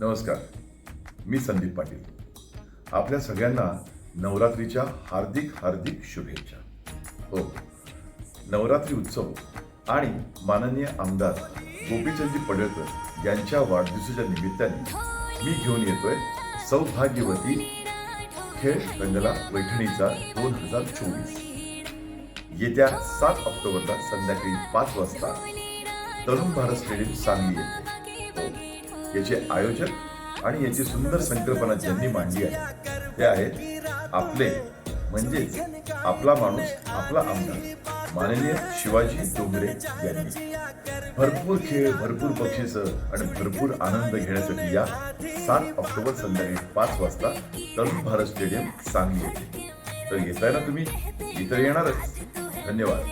नमस्कार मी संदीप पाटील. आपल्या सगळ्यांना नवरात्रीच्या हार्दिक हार्दिक शुभेच्छा. हो नवरात्री उत्सव आणि माननीय आमदार गोपीचंदजी पडळकर यांच्या वाढदिवसाच्या निमित्ताने मी घेऊन येतोय सौभाग्यवती खेळ रंगला पैठणीचा दोन हजार चोवीस. येत्या सात ऑक्टोबरला संध्याकाळी पाच वाजता तरुण भारत स्टेडियम सांगली येते. हो. याचे आयोजक आणि याची सुंदर संकल्पना ज्यांनी मांडली आहे ते आहेत आपले म्हणजेच आपला माणूस आपला आमदार माननीय शिवाजी डोंगरे यांनी. भरपूर खेळ भरपूर बक्षिसं आणि भरपूर आनंद घेण्यासाठी या सात ऑक्टोबर संध्याकाळी पाच वाजता तरुण भारत स्टेडियम सांगली येथे तर येताय ना तुम्ही? इतर येणारच. धन्यवाद.